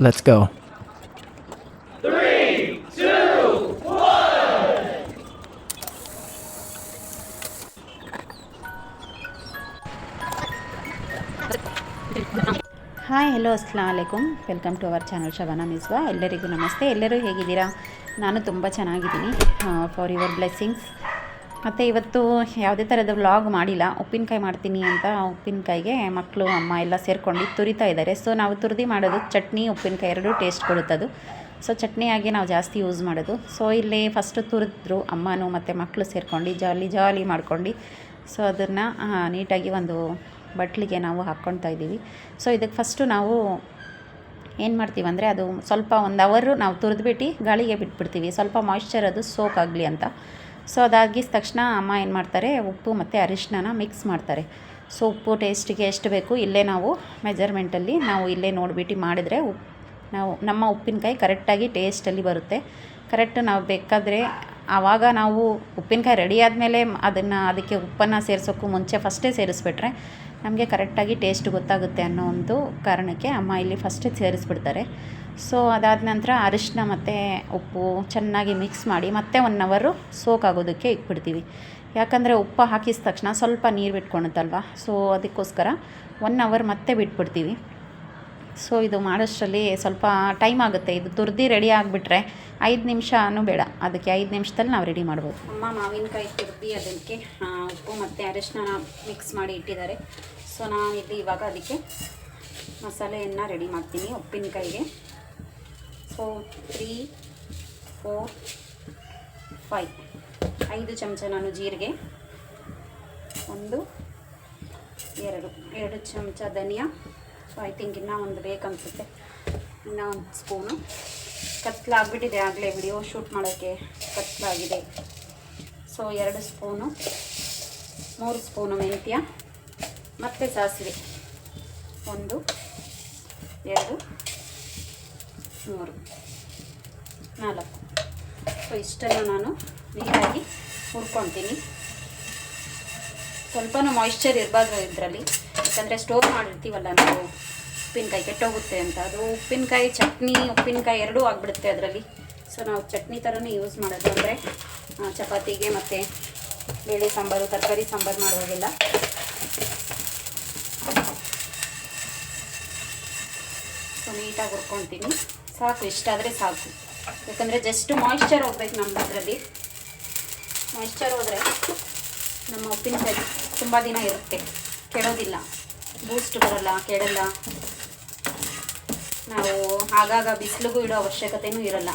Let's go. Hi hello Assam ವಲೈಕುಮ್ welcome to our channel Shabana Miswa ಎಲ್ಲರಿಗೂ ನಮಸ್ತೆ ಎಲ್ಲರೂ ಹೇಗಿದ್ದೀರಾ ನಾನು ತುಂಬ ಚೆನ್ನಾಗಿದ್ದೀನಿ ಫಾರ್ ಯುವರ್ ಬ್ಲೆಸ್ಸಿಂಗ್ಸ್ ಮತ್ತು ಇವತ್ತು ಯಾವುದೇ ಥರದ ವ್ಲಾಗ್ ಮಾಡಿಲ್ಲ. ಉಪ್ಪಿನಕಾಯಿ ಮಾಡ್ತೀನಿ ಅಂತ ಉಪ್ಪಿನಕಾಯಿಗೆ ಮಕ್ಕಳು, ಅಮ್ಮ ಎಲ್ಲ ಸೇರ್ಕೊಂಡು ತುರಿತಾ ಇದ್ದಾರೆ. ಸೊ ನಾವು ತುರಿದು ಮಾಡೋದು ಚಟ್ನಿ, ಉಪ್ಪಿನಕಾಯಿ ಎರಡೂ ಟೇಸ್ಟ್ ಕೊಡುತ್ತದು ಸೊ ಚಟ್ನಿಯಾಗಿ ನಾವು ಜಾಸ್ತಿ ಯೂಸ್ ಮಾಡೋದು. ಸೊ ಇಲ್ಲಿ ಫಸ್ಟು ತುರಿದ್ರು ಅಮ್ಮನೂ ಮತ್ತು ಮಕ್ಕಳು ಸೇರ್ಕೊಂಡು ಜಾಲಿ ಜಾಲಿ ಮಾಡ್ಕೊಂಡು ಸೊ ಅದನ್ನು ನೀಟಾಗಿ ಒಂದು ಬಟ್ಲಿಗೆ ನಾವು ಹಾಕ್ಕೊಳ್ತಾ ಇದ್ದೀವಿ. ಸೊ ಇದಕ್ಕೆ ಫಸ್ಟು ನಾವು ಏನು ಮಾಡ್ತೀವಿ ಅಂದರೆ ಅದು ಸ್ವಲ್ಪ ಒಂದು ಅವರು ನಾವು ತುರಿದ್ಬಿಟ್ಟು ಗಾಳಿಗೆ ಬಿಟ್ಬಿಡ್ತೀವಿ. ಸ್ವಲ್ಪ ಮಾಯ್ಶ್ಚರ್ ಅದು ಸೋಕ್ ಆಗಲಿ ಅಂತ. ಸೊ ಅದಾಗಿದ ತಕ್ಷಣ ಅಮ್ಮ ಏನು ಮಾಡ್ತಾರೆ, ಉಪ್ಪು ಮತ್ತು ಅರಿಶಿನ ಮಿಕ್ಸ್ ಮಾಡ್ತಾರೆ. ಸೊ ಉಪ್ಪು ಟೇಸ್ಟಿಗೆ ಎಷ್ಟು ಬೇಕು ಇಲ್ಲೇ ನಾವು ಮೆಜರ್ಮೆಂಟಲ್ಲಿ ನಾವು ಇಲ್ಲೇ ನೋಡಿಬಿಟ್ಟು ಮಾಡಿದರೆ ಉಪ್ಪು ನಾವು ನಮ್ಮ ಉಪ್ಪಿನಕಾಯಿ ಕರೆಕ್ಟಾಗಿ ಟೇಸ್ಟಲ್ಲಿ ಬರುತ್ತೆ. ಕರೆಕ್ಟ್ ನಾವು ಬೇಕಾದರೆ ಆವಾಗ ನಾವು ಉಪ್ಪಿನಕಾಯಿ ರೆಡಿ ಆದಮೇಲೆ ಅದನ್ನು ಅದಕ್ಕೆ ಉಪ್ಪನ್ನು ಸೇರಿಸೋಕ್ಕೂ ಮುಂಚೆ ಫಸ್ಟೇ ಸೇರಿಸ್ಬಿಟ್ರೆ ನಮಗೆ ಕರೆಕ್ಟಾಗಿ ಟೇಸ್ಟ್ ಗೊತ್ತಾಗುತ್ತೆ ಅನ್ನೋ ಒಂದು ಕಾರಣಕ್ಕೆ ಅಮ್ಮ ಇಲ್ಲಿ ಫಸ್ಟೇ ಸೇರಿಸ್ಬಿಡ್ತಾರೆ. ಸೊ ಅದಾದ ನಂತರ ಅರಿಶಿನ ಮತ್ತು ಉಪ್ಪು ಚೆನ್ನಾಗಿ ಮಿಕ್ಸ್ ಮಾಡಿ ಮತ್ತೆ ಒನ್ ಅವರು ಸೋಕ್ ಆಗೋದಕ್ಕೆ ಇಟ್ಬಿಡ್ತೀವಿ. ಯಾಕಂದರೆ ಉಪ್ಪು ಹಾಕಿದ ತಕ್ಷಣ ಸ್ವಲ್ಪ ನೀರು ಬಿಟ್ಕೊಳುತ್ತಲ್ವ ಸೊ ಅದಕ್ಕೋಸ್ಕರ ಒನ್ ಅವರ್ ಮತ್ತೆ ಬಿಟ್ಬಿಡ್ತೀವಿ. ಸೊ ಇದು ಮಾಡೋಷ್ಟರಲ್ಲಿ ಸ್ವಲ್ಪ ಟೈಮ್ ಆಗುತ್ತೆ. ಇದು ತುರ್ದಿ ರೆಡಿ ಆಗಿಬಿಟ್ರೆ ಐದು ನಿಮಿಷನೂ ಬೇಡ. ಅದಕ್ಕೆ ಐದು ನಿಮಿಷದಲ್ಲಿ ನಾವು ರೆಡಿ ಮಾಡ್ಬೋದು. ಅಮ್ಮ ಮಾವಿನಕಾಯಿ ತುರ್ದಿ, ಅದಕ್ಕೆ ಉಪ್ಪು ಮತ್ತು ಅರಿಶಿನ ಮಿಕ್ಸ್ ಮಾಡಿ ಇಟ್ಟಿದ್ದಾರೆ. ಸೊ ನಾನು ಇಲ್ಲಿ ಇವಾಗ ಅದಕ್ಕೆ ಮಸಾಲೆಯನ್ನು ರೆಡಿ ಮಾಡ್ತೀನಿ ಉಪ್ಪಿನಕಾಯಿಗೆ. ಸೊ ತ್ರೀ ಫೋರ್ ಫೈ ಐದು ಚಮಚ ನಾನು ಜೀರಿಗೆ. ಒಂದು, ಎರಡು. ಎರಡು ಚಮಚ ಧನಿಯಾ. ಸೊ ಐ ಥಿಂಕ್ ಇನ್ನೂ ಒಂದು ಬೇಕನ್ಸುತ್ತೆ ಇನ್ನೂ ಒಂದು ಸ್ಪೂನು ಕತ್ಲಾಗ್ಬಿಟ್ಟಿದೆ ಆಗಲೇ ವಿಡಿಯೋ ಶೂಟ್ ಮಾಡೋಕ್ಕೆ. ಕತ್ಲಾಗಿದೆ. ಸೊ ಎರಡು ಸ್ಪೂನು ಮೂರು ಸ್ಪೂನು ಮೆಂತ್ಯ. ಮತ್ತು ಸಾಸಿವೆ. ಒಂದು, ಎರಡು, ಮೂರು, ನಾಲ್ಕು. ಸೊ ಇಷ್ಟನ್ನು ನಾನು ನೀಟಾಗಿ ಹುರ್ಕೊತೀನಿ. ಸ್ವಲ್ಪನೂ ಮಾಯಿಶ್ಚರ್ ಇರಬಾರ್ದು ಇದರಲ್ಲಿ. ಯಾಕಂದರೆ ಸ್ಟೋರ್ ಮಾಡಿರ್ತೀವಲ್ಲ ನಾವು ಉಪ್ಪಿನಕಾಯಿ ಕೆಟ್ಟೋಗುತ್ತೆ ಅಂತ. ಅದು ಉಪ್ಪಿನಕಾಯಿ, ಚಟ್ನಿ, ಉಪ್ಪಿನಕಾಯಿ ಎರಡೂ ಆಗಿಬಿಡುತ್ತೆ ಅದರಲ್ಲಿ. ಸೊ ನಾವು ಚಟ್ನಿ ಥರನೇ ಯೂಸ್ ಮಾಡೋದು. ಅಂದರೆ ಚಪಾತಿಗೆ ಮತ್ತು ಬೇಳೆ ಸಾಂಬಾರು, ತರಕಾರಿ ಸಾಂಬಾರು ಮಾಡುವಾಗೆಲ್ಲ. ಸೊ ನೀಟಾಗಿ ಹುರ್ಕೊತೀನಿ. ಸಾಕು ಇಷ್ಟಾದರೆ ಸಾಕು. ಯಾಕಂದರೆ ಜಸ್ಟ್ ಮಾಯಿಶ್ಚರ್ ಹೋಗ್ಬೇಕು ನಮ್ಮ ಅದರಲ್ಲಿ. ಮಾಯಿಶ್ಚರ್ ಹೋದರೆ ನಮ್ಮ ಉಪ್ಪಿನಕಾಯಿ ತುಂಬ ದಿನ ಇರುತ್ತೆ. ಕೆಡೋದಿಲ್ಲ. ಬೂಸ್ಟ್ ಬರಲ್ಲ, ಕೆಡಲ್ಲ. ನಾವು ಆಗಾಗ ಬಿಸಿಲಿಗೂ ಇಡೋ ಅವಶ್ಯಕತೆಯೂ ಇರಲ್ಲ.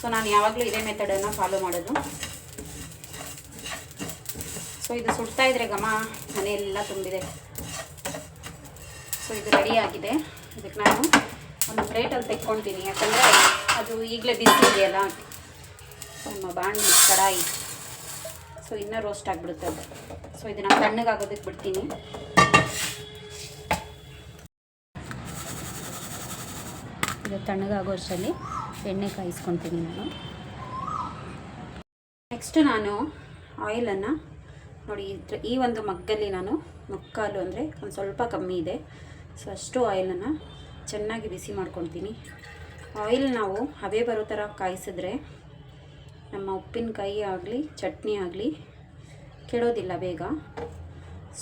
ಸೊ ನಾನು ಯಾವಾಗಲೂ ಇದೇ ಮೆಥಡನ್ನು ಫಾಲೋ ಮಾಡೋದು. ಸೊ ಇದು ಸುಡ್ತಾ ಇದ್ರೆ ಗಮ ಮನೆಯೆಲ್ಲ ತುಂಬಿದೆ. ಸೊ ಇದು ರೆಡಿ ಆಗಿದೆ. ಇದಕ್ಕೆ ನಾನು ಒಂದು ಪ್ಲೇಟಲ್ಲಿ ತೆಕ್ಕೊಳ್ತೀನಿ ಯಾಕಂದರೆ ಅದು ಈಗಲೇ ಬಿಸಿ ಇದೆಯಲ್ಲ ನಮ್ಮ ಬಾಣಲಿ ಕಡಾಯಿ. ಸೊ ಇನ್ನೂ ರೋಸ್ಟ್ ಆಗಿಬಿಡುತ್ತೆ ಸೊ ಇದನ್ನು ತಣ್ಣಗಾಗೋದಕ್ಕೆ ಬಿಡ್ತೀನಿ. ಇದು ತಣ್ಣಗಾಗೋ ಅಷ್ಟರಲ್ಲಿ ಎಣ್ಣೆ ಕಾಯಿಸ್ಕೊತೀನಿ ನಾನು. ನೆಕ್ಸ್ಟ್ ನಾನು ಆಯಿಲನ್ನು ನೋಡಿ, ಈ ಒಂದು ಮಗ್ಗಲ್ಲಿ ನಾನು ಮುಕ್ಕಾಲು ಅಂದರೆ ಒಂದು ಸ್ವಲ್ಪ ಕಮ್ಮಿ ಇದೆ. ಸೊ ಅಷ್ಟು ಆಯಿಲನ್ನು ಚೆನ್ನಾಗಿ ಬಿಸಿ ಮಾಡ್ಕೊತೀನಿ. ಆಯಿಲ್ ನಾವು ಹಬೆ ಬರೋ ಥರ ಕಾಯಿಸಿದ್ರೆ ನಮ್ಮ ಉಪ್ಪಿನಕಾಯಿ ಆಗಲಿ, ಚಟ್ನಿ ಆಗಲಿ ಕೆಡೋದಿಲ್ಲ ಬೇಗ.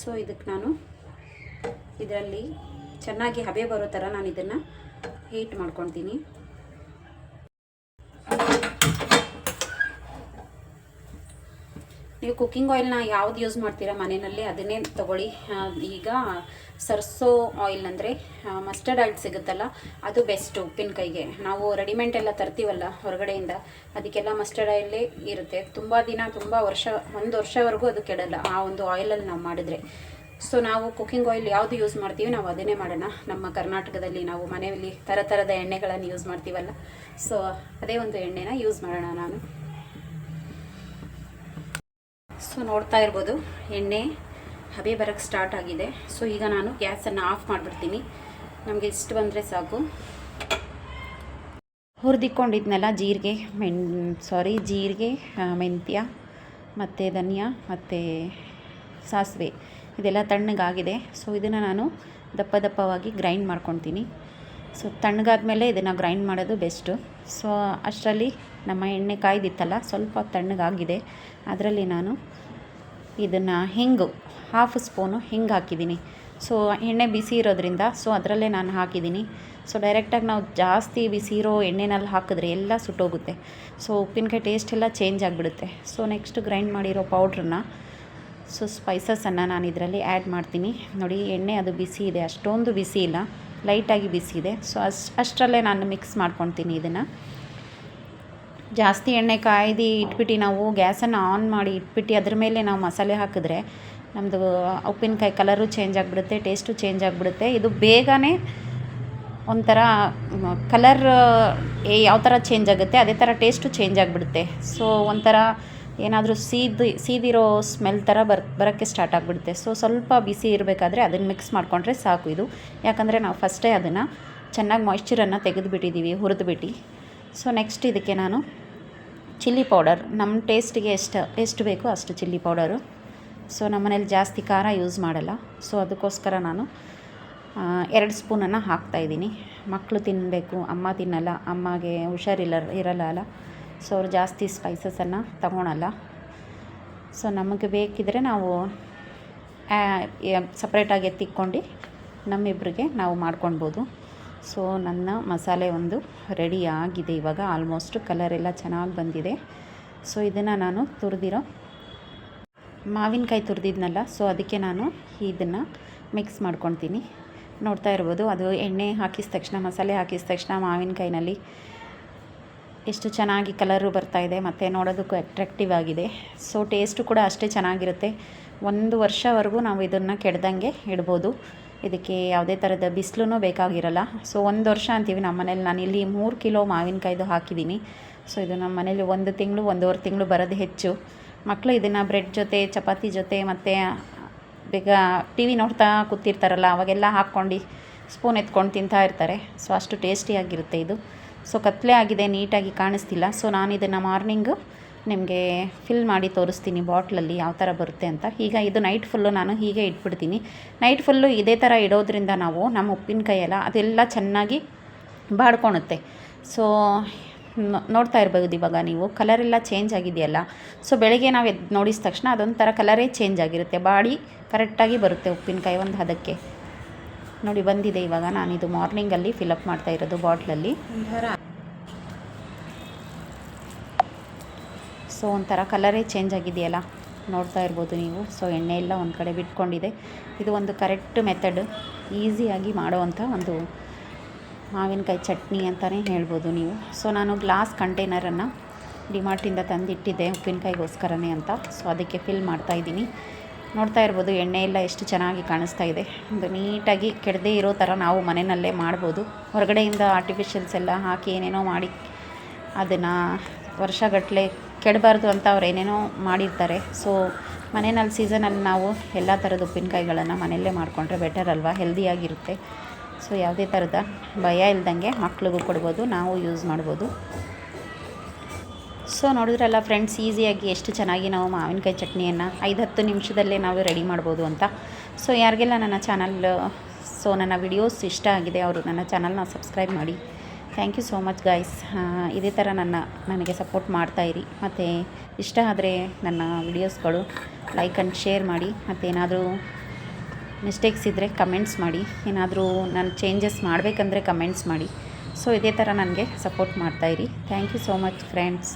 ಸೊ ಇದಕ್ಕೆ ನಾನು ಇದರಲ್ಲಿ ಚೆನ್ನಾಗಿ ಹಬೆ ಬರೋ ಥರ ನಾನು ಇದನ್ನು ಹೀಟ್ ಮಾಡ್ಕೊತೀನಿ ನೀವು ಕುಕ್ಕಿಂಗ್ ಆಯಿಲ್ನ ಯಾವ್ದು ಯೂಸ್ ಮಾಡ್ತೀರಾ ಮನೆಯಲ್ಲಿ ಅದನ್ನೇ ತಗೊಳ್ಳಿ. ಈಗ ಸರ್ಸೋ ಆಯಿಲ್ ಅಂದರೆ ಮಸ್ಟರ್ಡ್ ಆಯಿಲ್ ಸಿಗುತ್ತಲ್ಲ, ಅದು ಬೆಸ್ಟ್ ಉಪ್ಪಿನಕಾಯಿಗೆ. ನಾವು ರೆಡಿಮೆಂಟ್ ಎಲ್ಲ ತರ್ತೀವಲ್ಲ ಹೊರಗಡೆಯಿಂದ, ಅದಕ್ಕೆಲ್ಲ ಮಸ್ಟರ್ಡ್ ಆಯಿಲೇ ಇರುತ್ತೆ. ತುಂಬ ದಿನ, ತುಂಬ ವರ್ಷ, ಒಂದು ವರ್ಷವರೆಗೂ ಅದು ಕೆಡಲ್ಲ, ಆ ಒಂದು ಆಯಿಲಲ್ಲಿ ನಾವು ಮಾಡಿದರೆ. ಸೊ ನಾವು ಕುಕ್ಕಿಂಗ್ ಆಯಿಲ್ ಯಾವುದು ಯೂಸ್ ಮಾಡ್ತೀವಿ, ನಾವು ಅದನ್ನೇ ಮಾಡೋಣ. ನಮ್ಮ ಕರ್ನಾಟಕದಲ್ಲಿ ನಾವು ಮನೆಯಲ್ಲಿ ಥರ ಥರದ ಎಣ್ಣೆಗಳನ್ನು ಯೂಸ್ ಮಾಡ್ತೀವಲ್ಲ. ಸೊ ಅದೇ ಒಂದು ಎಣ್ಣೆನ ಯೂಸ್ ಮಾಡೋಣ ನಾನು. ಸೊ ನೋಡ್ತಾ ಇರ್ಬೋದು, ಎಣ್ಣೆ ಹಬೆ ಬರೋಕ್ಕೆ ಸ್ಟಾರ್ಟ್ ಆಗಿದೆ. ಸೊ ಈಗ ನಾನು ಗ್ಯಾಸನ್ನು ಆಫ್ ಮಾಡಿಬಿಡ್ತೀನಿ. ನಮಗೆ ಇಷ್ಟು ಬಂದರೆ ಸಾಕು. ಹುರಿದಿಕ್ಕೊಂಡಿದ್ನಲ್ಲ ಜೀರಿಗೆ, ಮೆಣ್ ಸಾರಿ ಜೀರಿಗೆ ಮೆಂತ್ಯ, ಮತ್ತು ಧನಿಯಾ, ಮತ್ತು ಸಾಸಿವೆ. ಇದೆಲ್ಲ ತಣ್ಣಗಾಗಿದೆ. ಸೊ ಇದನ್ನು ನಾನು ದಪ್ಪ ದಪ್ಪವಾಗಿ ಗ್ರೈಂಡ್ ಮಾಡ್ಕೊತೀನಿ. ಸೊ ತಣ್ಣಗಾದ ಮೇಲೆ ಇದನ್ನು ಗ್ರೈಂಡ್ ಮಾಡೋದು ಬೆಸ್ಟು ಸೊ ಅಷ್ಟರಲ್ಲಿ ನಮ್ಮ ಎಣ್ಣೆ ಕಾಯ್ದಿತ್ತಲ್ಲ, ಸ್ವಲ್ಪ ತಣ್ಣಗಾಗಿದೆ. ಅದರಲ್ಲಿ ನಾನು ಇದನ್ನು ಹಿಂಗು ಹಾಫ್ ಸ್ಪೂನು ಹಿಂಗೆ ಹಾಕಿದ್ದೀನಿ. ಸೊ ಎಣ್ಣೆ ಬಿಸಿ ಇರೋದ್ರಿಂದ ಸೊ ಅದರಲ್ಲೇ ನಾನು ಹಾಕಿದ್ದೀನಿ. ಸೊ ಡೈರೆಕ್ಟಾಗಿ ನಾವು ಜಾಸ್ತಿ ಬಿಸಿ ಇರೋ ಎಣ್ಣೆನಲ್ಲಿ ಹಾಕಿದ್ರೆ ಎಲ್ಲ ಸುಟ್ಟೋಗುತ್ತೆ. ಸೊ ಉಪ್ಪಿನಕಾಯಿ ಟೇಸ್ಟ್ ಎಲ್ಲ ಚೇಂಜ್ ಆಗಿಬಿಡುತ್ತೆ. ಸೊ ನೆಕ್ಸ್ಟ್ ಗ್ರೈಂಡ್ ಮಾಡಿರೋ ಪೌಡ್ರನ್ನ ಸೊ ಸ್ಪೈಸಸನ್ನು ನಾನು ಇದರಲ್ಲಿ ಆ್ಯಡ್ ಮಾಡ್ತೀನಿ. ನೋಡಿ, ಎಣ್ಣೆ ಅದು ಬಿಸಿ ಇದೆ, ಅಷ್ಟೊಂದು ಬಿಸಿ ಇಲ್ಲ ಲೈಟಾಗಿ ಬಿಸಿ ಇದೆ. ಸೊ ಅಷ್ಟು ಅಷ್ಟರಲ್ಲೇ ನಾನು ಮಿಕ್ಸ್ ಮಾಡ್ಕೊತೀನಿ ಇದನ್ನು. ಜಾಸ್ತಿ ಎಣ್ಣೆ ಕಾಯ್ದು ಇಟ್ಬಿಟ್ಟು ನಾವು ಗ್ಯಾಸನ್ನು ಆನ್ ಮಾಡಿ ಇಟ್ಬಿಟ್ಟು ಅದ್ರ ಮೇಲೆ ನಾವು ಮಸಾಲೆ ಹಾಕಿದ್ರೆ ನಮ್ಮದು ಉಪ್ಪಿನಕಾಯಿ ಕಲರು ಚೇಂಜ್ ಆಗಿಬಿಡುತ್ತೆ ಟೇಸ್ಟು ಚೇಂಜ್ ಆಗಿಬಿಡುತ್ತೆ. ಇದು ಬೇಗನೆ ಒಂಥರ ಕಲರ್ ಯಾವ ಥರ ಚೇಂಜ್ ಆಗುತ್ತೆ, ಅದೇ ಥರ ಟೇಸ್ಟು ಚೇಂಜ್ ಆಗಿಬಿಡುತ್ತೆ. ಸೊ ಒಂಥರ ಏನಾದರೂ ಸೀದಿ, ಸೀದಿರೋ ಸ್ಮೆಲ್ ಥರ ಬರ್, ಬರೋಕ್ಕೆ ಸ್ಟಾರ್ಟ್ ಆಗಿಬಿಡುತ್ತೆ. ಸೊ ಸ್ವಲ್ಪ ಬಿಸಿ ಇರಬೇಕಾದ್ರೆ ಅದನ್ನು ಮಿಕ್ಸ್ ಮಾಡಿಕೊಂಡ್ರೆ ಸಾಕು ಇದು. ಯಾಕಂದರೆ ನಾವು ಫಸ್ಟೇ ಅದನ್ನು ಚೆನ್ನಾಗಿ ಮಾಯ್ಶ್ಚರನ್ನು ತೆಗೆದುಬಿಟ್ಟಿದ್ದೀವಿ, ಹುರಿದುಬಿಟ್ಟು. ಸೊ ನೆಕ್ಸ್ಟ್ ಇದಕ್ಕೆ ನಾನು ಚಿಲ್ಲಿ ಪೌಡರ್. ನಮ್ಮ ಟೇಸ್ಟಿಗೆ ಎಷ್ಟು ಎಷ್ಟು ಬೇಕೋ ಅಷ್ಟು ಚಿಲ್ಲಿ ಪೌಡರು. ಸೊ ನಮ್ಮನೇಲಿ ಜಾಸ್ತಿ ಖಾರ ಯೂಸ್ ಮಾಡಲ್ಲ. ಸೊ, ಅದಕ್ಕೋಸ್ಕರ ನಾನು ಎರಡು ಸ್ಪೂನನ್ನು ಹಾಕ್ತಾಯಿದ್ದೀನಿ ಮಕ್ಕಳು ತಿನ್ನಬೇಕು ಅಮ್ಮ ತಿನ್ನಲ್ಲ, ಅಮ್ಮಗೆ ಹುಷಾರಿಲ್ಲ, ಇರಲ್ಲ ಅಲ್ಲ. ಸೊ, ಅವ್ರು ಜಾಸ್ತಿ ಸ್ಪೈಸಸನ್ನು ತಗೊಳಲ್ಲ. ಸೊ, ನಮಗೆ ಬೇಕಿದ್ರೆ ನಾವು ಸಪ್ರೇಟಾಗಿ ಎತ್ತಿಕ್ಕೊಂಡು ನಮ್ಮಿಬ್ಬರಿಗೆ ನಾವು ಮಾಡ್ಕೊಳ್ಬೋದು. ಸೊ ನನ್ನ ಮಸಾಲೆ ಒಂದು ರೆಡಿ ಆಗಿದೆ. ಇವಾಗ ಆಲ್ಮೋಸ್ಟ್ ಕಲರ್ ಎಲ್ಲ ಚೆನ್ನಾಗಿ ಬಂದಿದೆ. ಸೊ ಇದನ್ನು ನಾನು ತುರಿದಿರೋ ಮಾವಿನಕಾಯಿ ತುರಿದಿದ್ನಲ್ಲ, ಸೊ ಅದಕ್ಕೆ ನಾನು ಇದನ್ನು ಮಿಕ್ಸ್ ಮಾಡ್ಕೊತೀನಿ ನೋಡ್ತಾ ಇರ್ಬೋದು, ಅದು ಎಣ್ಣೆ ಹಾಕಿದ ತಕ್ಷಣ, ಮಸಾಲೆ ಹಾಕಿದ ತಕ್ಷಣ ಮಾವಿನಕಾಯಿನಲ್ಲಿ ಎಷ್ಟು ಚೆನ್ನಾಗಿ ಕಲರು ಬರ್ತಾಯಿದೆ ಮತ್ತು ನೋಡೋದಕ್ಕೂ ಅಟ್ರಾಕ್ಟಿವ್ ಆಗಿದೆ. ಸೊ ಟೇಸ್ಟು ಕೂಡ ಅಷ್ಟೇ ಚೆನ್ನಾಗಿರುತ್ತೆ. ಒಂದು ವರ್ಷವರೆಗೂ ನಾವು ಇದನ್ನು ಕೆಡ್ದಂಗೆ ಇಡ್ಬೋದು. ಇದಕ್ಕೆ ಯಾವುದೇ ಥರದ ಬಿಸಿಲೂ ಬೇಕಾಗಿರಲ್ಲ. ಸೊ ಒಂದು ವರ್ಷ ಅಂತೀವಿ ನಮ್ಮ ಮನೇಲಿ. ನಾನು ಇಲ್ಲಿ ಮೂರು ಕಿಲೋ ಮಾವಿನಕಾಯ್ದು ಹಾಕಿದ್ದೀನಿ ಸೊ ಇದು ನಮ್ಮ ಮನೇಲಿ ಒಂದು ತಿಂಗಳು, ಒಂದೂವರೆ ತಿಂಗಳು ಬರೋದು ಹೆಚ್ಚು. ಮಕ್ಕಳು ಇದನ್ನು ಬ್ರೆಡ್ ಜೊತೆ, ಚಪಾತಿ ಜೊತೆ ಮತ್ತು ಬೇಗ ಟಿ ವಿ ನೋಡ್ತಾ ಕೂತಿರ್ತಾರಲ್ಲ, ಅವಾಗೆಲ್ಲ ಹಾಕ್ಕೊಂಡು ಸ್ಪೂನ್ ಎತ್ಕೊಂಡು ತಿಂತಾ ಇರ್ತಾರೆ. ಸೊ ಅಷ್ಟು ಟೇಸ್ಟಿಯಾಗಿರುತ್ತೆ ಇದು. ಸೊ ಕತ್ಲೆ ಆಗಿದೆ, ನೀಟಾಗಿ ಕಾಣಿಸ್ತಿಲ್ಲ. ಸೊ ನಾನು ಇದನ್ನು ಮಾರ್ನಿಂಗು ನಿಮಗೆ ಫಿಲ್ ಮಾಡಿ ತೋರಿಸ್ತೀನಿ ಬಾಟ್ಲಲ್ಲಿ ಯಾವ ಥರ ಬರುತ್ತೆ ಅಂತ. ಈಗ ಇದು ನೈಟ್ ಫುಲ್ಲು ನಾನು ಹೀಗೆ ಇಟ್ಬಿಡ್ತೀನಿ. ನೈಟ್ ಫುಲ್ಲು ಇದೇ ಥರ ಇಡೋದ್ರಿಂದ ನಾವು ನಮ್ಮ ಉಪ್ಪಿನಕಾಯಿ ಎಲ್ಲ ಅದೆಲ್ಲ ಚೆನ್ನಾಗಿ ಬಾಡ್ಕೊಳುತ್ತೆ ಸೊ ನೋಡ್ತಾ ಇರ್ಬೋದು ಇವಾಗ ನೀವು. ಕಲರೆಲ್ಲ ಚೇಂಜ್ ಆಗಿದೆಯಲ್ಲ. ಸೊ ಬೆಳಗ್ಗೆ ನಾವು ಎದ್ದು ನೋಡಿದ ತಕ್ಷಣ ಅದೊಂಥರ ಕಲರೇ ಚೇಂಜ್ ಆಗಿರುತ್ತೆ. ಬಾಡಿ ಕರೆಕ್ಟಾಗಿ ಬರುತ್ತೆ ಉಪ್ಪಿನಕಾಯಿ ಒಂದು ಹದಕ್ಕೆ. ನೋಡಿ ಬಂದಿದೆ ಇವಾಗ ನಾನಿದು ಮಾರ್ನಿಂಗಲ್ಲಿ ಫಿಲಪ್ ಮಾಡ್ತಾ ಇರೋದು ಬಾಟ್ಲಲ್ಲಿ. ಸೊ, ಒಂಥರ ಕಲರೇ ಚೇಂಜ್ ಆಗಿದೆಯಲ್ಲ? ನೋಡ್ತಾ ಇರ್ಬೋದು ನೀವು. ಸೊ, ಎಣ್ಣೆ ಎಲ್ಲ ಒಂದು ಕಡೆ ಬಿಟ್ಕೊಂಡಿದೆ. ಇದು ಒಂದು ಕರೆಕ್ಟ್ ಮೆಥಡ್ ಈಸಿಯಾಗಿ ಮಾಡುವಂಥ ಒಂದು ಮಾವಿನಕಾಯಿ ಚಟ್ನಿ ಅಂತಲೇ ಹೇಳ್ಬೋದು ನೀವು. ಸೊ, ನಾನು ಗ್ಲಾಸ್ ಕಂಟೈನರನ್ನು ಡಿಮಾರ್ಟಿಂದ ತಂದಿಟ್ಟಿದ್ದೆ ಉಪ್ಪಿನಕಾಯಿಗೋಸ್ಕರನೇ ಅಂತ. ಸೊ, ಅದಕ್ಕೆ ಫಿಲ್ ಮಾಡ್ತಾಯಿದ್ದೀನಿ ನೋಡ್ತಾ ಇರ್ಬೋದು, ಎಣ್ಣೆ ಎಲ್ಲ ಎಷ್ಟು ಚೆನ್ನಾಗಿ ಕಾಣಿಸ್ತಾ ಇದೆ. ಒಂದು ನೀಟಾಗಿ ಕೆಡದೇ ಇರೋ ಥರ ನಾವು ಮನೆಯಲ್ಲೇ ಮಾಡ್ಬೋದು. ಹೊರಗಡೆಯಿಂದ ಆರ್ಟಿಫಿಷಿಯಲ್ಸ್ ಎಲ್ಲ ಹಾಕಿ ಏನೇನೋ ಮಾಡಿ ಅದನ್ನು ವರ್ಷಗಟ್ಟಲೆ ಕೆಡಬಾರ್ದು ಅಂತ ಅವ್ರು ಏನೇನೋ ಮಾಡಿರ್ತಾರೆ. ಸೊ ಮನೆಯಲ್ಲಿ ಸೀಸನಲ್ಲಿ ನಾವು ಎಲ್ಲ ಥರದ ಉಪ್ಪಿನಕಾಯಿಗಳನ್ನು ಮನೆಯಲ್ಲೇ ಮಾಡಿಕೊಂಡ್ರೆ ಬೆಟರ್ ಅಲ್ವಾ? ಹೆಲ್ದಿಯಾಗಿರುತ್ತೆ ಸೊ ಯಾವುದೇ ಥರದ ಭಯ ಇಲ್ದಂಗೆ ಮಕ್ಳಿಗೂ ಕೊಡ್ಬೋದು, ನಾವು ಯೂಸ್ ಮಾಡ್ಬೋದು. ಸೊ ನೋಡಿದ್ರಲ್ಲ ಫ್ರೆಂಡ್ಸ್ ಈಸಿಯಾಗಿ ಎಷ್ಟು ಚೆನ್ನಾಗಿ ನಾವು ಮಾವಿನಕಾಯಿ ಚಟ್ನಿಯನ್ನು ಐದು ಹತ್ತು ನಿಮಿಷದಲ್ಲೇ ನಾವು ರೆಡಿ ಮಾಡ್ಬೋದು ಅಂತ. ಸೊ ಯಾರಿಗೆಲ್ಲ ನನ್ನ ಚಾನಲ್ ಸೊ ನನ್ನ ವಿಡಿಯೋಸ್ ಇಷ್ಟ ಆಗಿದೆ, ಅವರು ನನ್ನ ಚಾನಲ್ನ ಸಬ್ಸ್ಕ್ರೈಬ್ ಮಾಡಿ. Thank you so much guys ಇದೇ ಥರ ನನ್ನ, ನನಗೆ ಸಪೋರ್ಟ್ ಮಾಡ್ತಾಯಿರಿ ಮತ್ತು ಇಷ್ಟ ಆದರೆ ನನ್ನ ವಿಡಿಯೋಸ್ಗಳು ಲೈಕ್ ಆ್ಯಂಡ್ ಶೇರ್ ಮಾಡಿ. ಮತ್ತು ಏನಾದರೂ ಮಿಸ್ಟೇಕ್ಸ್ ಇದ್ದರೆ ಕಮೆಂಟ್ಸ್ ಮಾಡಿ. ಏನಾದರೂ ನಾನು ಚೇಂಜಸ್ ಮಾಡಬೇಕಂದ್ರೆ ಕಮೆಂಟ್ಸ್ ಮಾಡಿ. ಸೊ ಇದೇ ಥರ ನನಗೆ support ಮಾಡ್ತಾಯಿರಿ thank you so much friends